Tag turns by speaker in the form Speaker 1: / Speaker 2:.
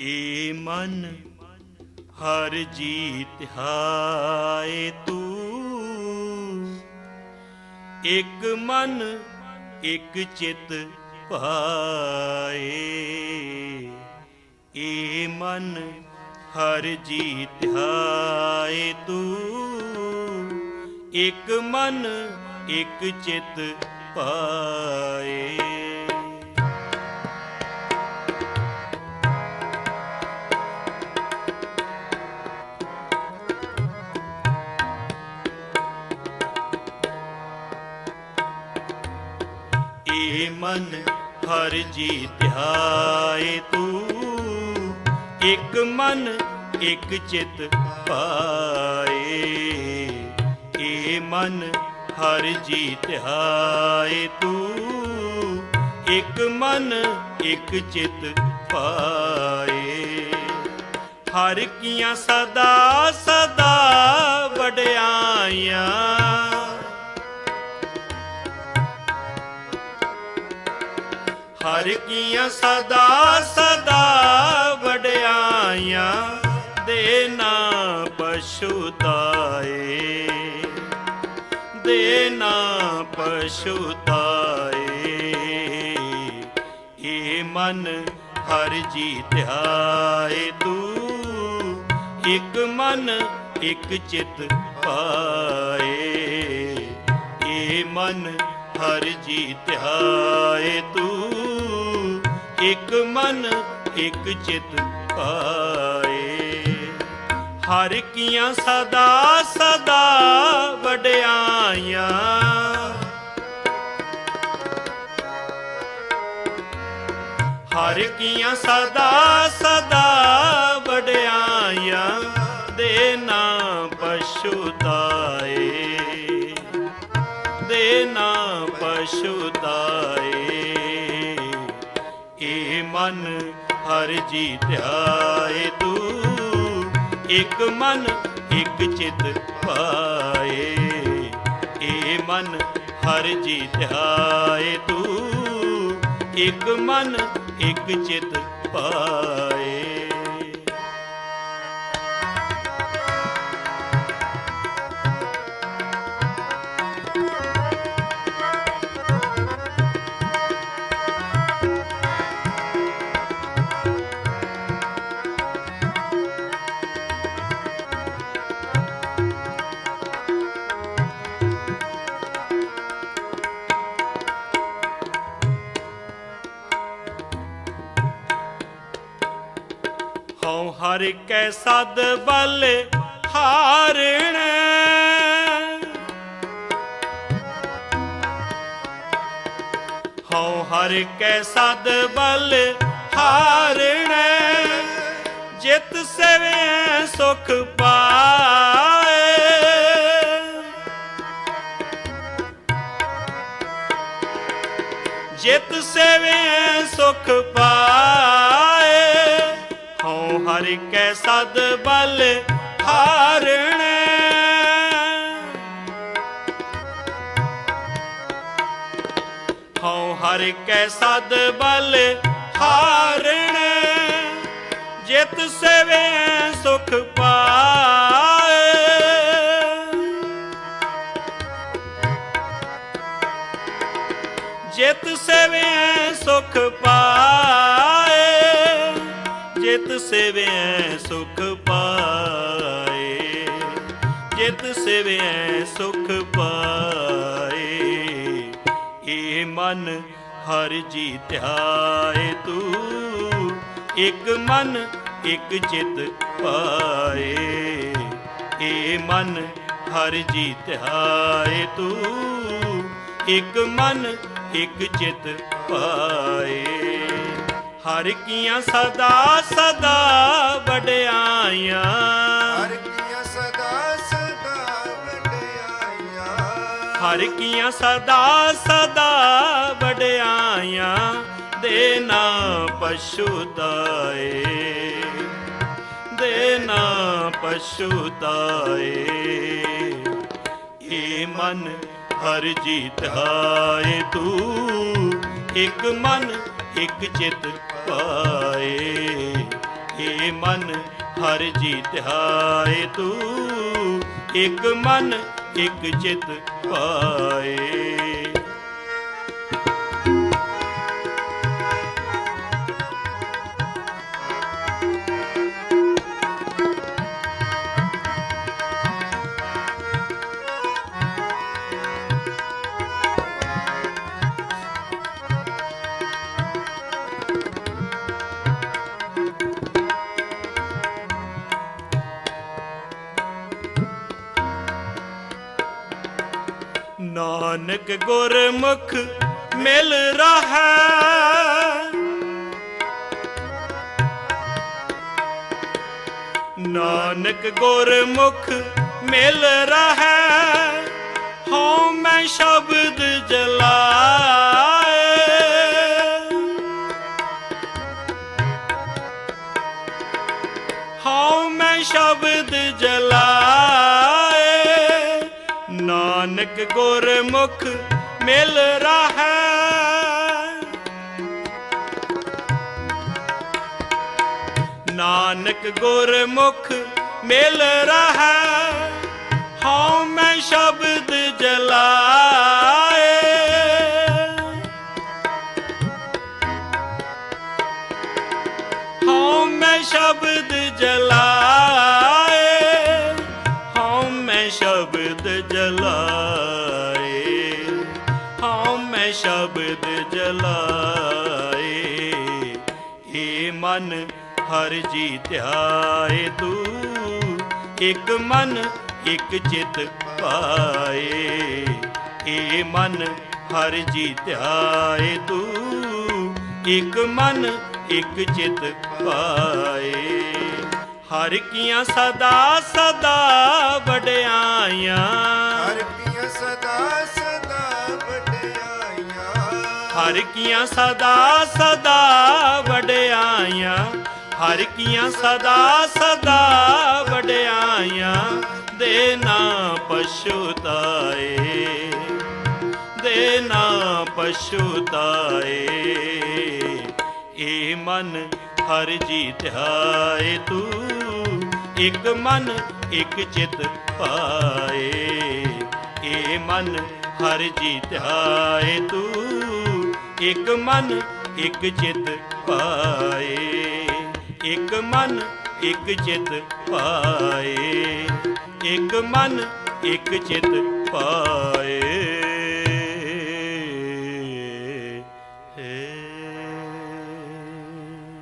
Speaker 1: ਏ ਮਨ, ਹਰ ਜੀਤ ਹਾਏ ਤੂੰ। ਇੱਕ ਮਨ, ਇੱਕ ਚਿਤ ਭਾਏ। ਏ ਮਨ, ਹਰ ਜੀਤ ਹਾਏ ਤੂੰ। ਇੱਕ ਮਨ, ਇੱਕ ਚਿਤ ਪਾਏ ਮਨ ਹਰ ਜੀ ਧਿਆਏ ਤੂੰ। ਇੱਕ ਮਨ, ਇੱਕ ਚਿਤ ਪਾਏ। ਏ ਮਨ ਹਰ ਜੀ ਧਿਆਏ ਤੂੰ। ਇੱਕ ਮਨ, ਇੱਕ ਚਿਤ ਪਾਏ। ਹਰ ਕੀਆਂ ਸਦਾ ਸਦਾ ਵਡਿਆਈਆਂ ਹਰ ਕੀਆਂ ਸਦਾ ਸਦਾ ਵਡਿਆਈਆਂ ਦੇਨਾ ਪਛੁਤਾਏ। ਦੇਨਾ ਪਛੁਤਾਏ। ਏ ਮਨ ਹਰ ਜੀ ਧਿਆਏ ਤੂੰ। ਇੱਕ ਮਨ, ਇੱਕ ਚਿਤ ਪਾਏ। ਏ ਮਨ ਹਰ ਜੀ ਧਿਆਏ ਤੂੰ। ਇੱਕ ਮਨ, ਇੱਕ ਚਿਤ ਪਾਏ। ਹਰ ਕੀਆਂ ਸਦਾ ਸਦਾ ਵਡਿਆਈਆਂ। ਹਰ ਕੀਆਂ ਸਦਾ ਸਦਾ ਵਡਿਆਈਆਂ ਦੇਨਾ ਪਛੁਤਾਏ ਦੇਨਾ ਪਛੁਤਾਏ ਮਨ ਹਰ ਜੀ ਧਿਆਏ ਤੂੰ। ਇੱਕ ਮਨ, ਇੱਕ ਚਿਤ ਪਾਏ। ਏ ਮਨ ਹਰ ਜੀ ਧਿਆਏ ਤੂੰ। ਇੱਕ ਮਨ, ਇੱਕ ਚਿਤ ਪਾਏ। ਹਰ ਕੈ ਸਦ ਬਲ ਹਾਰਣ। ਹਉ ਹਰ ਕੈ ਸਦ ਬਲ ਹਾਰਣ। ਜਿਤ ਸਵੇ ਸੁਖ ਪਾਏ। ਜਿਤ ਸੇਵੇ ਸੁਖ ਪਾਏ। ਹਰ ਕੈ ਸਦ ਬਲ ਹਾਰਣ। ਹਉ ਹਰ ਕੈ ਸਦ ਬਲ ਹਾਰਣ। ਜਿਤ ਸੇਵੇ ਸੁਖ ਪਾਏ। ਜਿਤ ਸੇਵੇ ਸੁਖ ਮਨ ਹਰ ਜੀ ਧਿਆਏ ਤੂੰ। ਇੱਕ ਮਨ, ਇੱਕ ਚਿਤ ਪਾਏ। ਏ ਮਨ ਹਰ ਜੀ ਧਿਆਏ ਤੂੰ। ਇੱਕ ਮਨ, ਇੱਕ ਚਿਤ ਪਾਏ। ਹਰ ਕੀਆਂ ਸਦਾ ਸਦਾ ਵਡਿਆਈਆਂ
Speaker 2: ਹਰ ਕੀਆਂ ਸਦਾ ਸਦਾ ਵਡਿਆਈਆਂ
Speaker 1: ਦੇਨਾ ਪਛੁਤਾਏ ਦੇਨਾ ਪਛੁਤਾਏ ਏ ਮਨ ਹਰ ਜੀਤ ਹਾਏ, ਤੂੰ ਇੱਕ ਮਨ, ਇੱਕ ਚਿਤ ਪਾਏ। ਏ ਮਨ ਹਰ ਜੀ ਧਿਆਏ ਤੂੰ ਇੱਕ ਮਨ, ਇੱਕ ਚਿਤ ਪਾਏ ਨਾਨਕ ਗੁਰਮੁਖ ਮਿਲ ਰਹਾ ਨਾਨਕ ਗੁਰਮੁਖ ਮਿਲ ਰਹਾ ਹਉ ਮੈਂ ਸ਼ਬਦ ਜਲਾਏ। ਹਉ ਮੈਂ ਸ਼ਬਦ ਜਲਾਏ ਗੁਰਮੁਖ ਮਿਲ ਰਹਾ। ਨਾਨਕ ਗੁਰਮੁਖ ਮਿਲ ਰਹਾ। ਹਉ ਮੈਂ ਸ਼ਬਦ ਜਲਾਏ। ਹਉ ਮੈਂ ਸ਼ਬਦ ਜਲਾਏ। ਹਉ ਮੈਂ ਸ਼ਬਦ ਜਲਾਏ ਸ਼ਬਦ ਜਲਾਏ, ਏ ਮਨ ਹਰ ਜੀ ਧਿਆਏ ਤੂੰ ਇੱਕ ਮਨ, ਇੱਕ ਚਿਤ ਪਾਏ। ਏ ਮਨ ਹਰ ਜੀ ਧਿਆਏ ਤੂੰ ਇੱਕ ਮਨ, ਇੱਕ ਚਿਤ ਪਾਏ।
Speaker 2: ਹਰ ਕੀਆਂ ਸਦਾ ਸਦਾ ਵਡਿਆਈਆਂ
Speaker 1: ਹਰ ਕੀਆਂ ਸਦਾ ਸਦਾ ਵਡਿਆਈਆਂ, ਹਰ ਕੀਆਂ ਸਦਾ ਸਦਾ ਵਡਿਆਈਆਂ, ਦੇ ਨਾ ਪਛੁਤਾਏ ਦੇ ਨਾ ਪਛੁਤਾਏ ਏ ਮਨ ਹਰ ਜੀ ਧਿਆਏ ਤੂੰ, ਇੱਕ ਮਨ, ਇੱਕ ਚਿਤ ਪਾਏ। ਏ ਮਨ ਹਰ ਜੀ ਧਿਆਏ ਤੂੰ ਇੱਕ ਮਨ, ਇੱਕ ਚਿਤ ਪਾਏ। ਇੱਕ ਮਨ, ਇੱਕ ਚਿਤ ਪਾਏ। ਇੱਕ ਮਨ, ਇੱਕ ਚਿਤ ਪਾਏ।